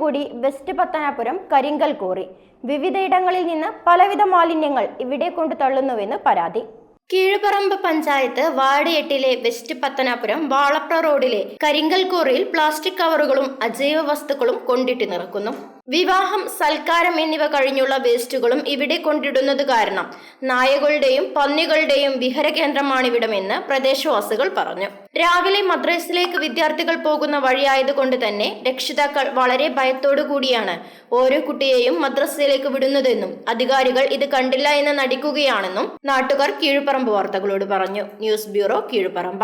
കൂടി വെസ്റ്റ് പത്തനാപുരം കരിങ്കൽ കോറി വിവിധയിടങ്ങളിൽ നിന്ന് പലവിധ മാലിന്യങ്ങൾ ഇവിടെ കൊണ്ടു തള്ളുന്നുവെന്ന് പരാതി. കീഴുപറമ്പ് പഞ്ചായത്ത് വാർഡ് എട്ടിലെ വെസ്റ്റ് പത്തനാപുരം വാളപ്ര റോഡിലെ കരിങ്കൽ കോറിയിൽ പ്ലാസ്റ്റിക് കവറുകളും അജൈവ വസ്തുക്കളും കൊണ്ടിട്ട് നിറക്കുന്നു. വിവാഹം സൽക്കാരം എന്നിവ കഴിഞ്ഞുള്ള വേസ്റ്റുകളും ഇവിടെ കൊണ്ടിടുന്നത് കാരണം നായകളുടെയും പന്നികളുടെയും വിഹര കേന്ദ്രമാണിവിടമെന്ന് പ്രദേശവാസികൾ പറഞ്ഞു. രാവിലെ മദ്രസിലേക്ക് വിദ്യാർത്ഥികൾ പോകുന്ന വഴിയായതുകൊണ്ട് തന്നെ രക്ഷിതാക്കൾ വളരെ ഭയത്തോടു കൂടിയാണ് ഓരോ കുട്ടിയെയും മദ്രസയിലേക്ക് വിടുന്നതെന്നും അധികാരികൾ ഇത് കണ്ടില്ല എന്ന് നടിക്കുകയാണെന്നും നാട്ടുകാർ കീഴുപറമ്പ് വാർത്തകളോട് പറഞ്ഞു ന്യൂസ് ബ്യൂറോ കീഴുപറമ്പ.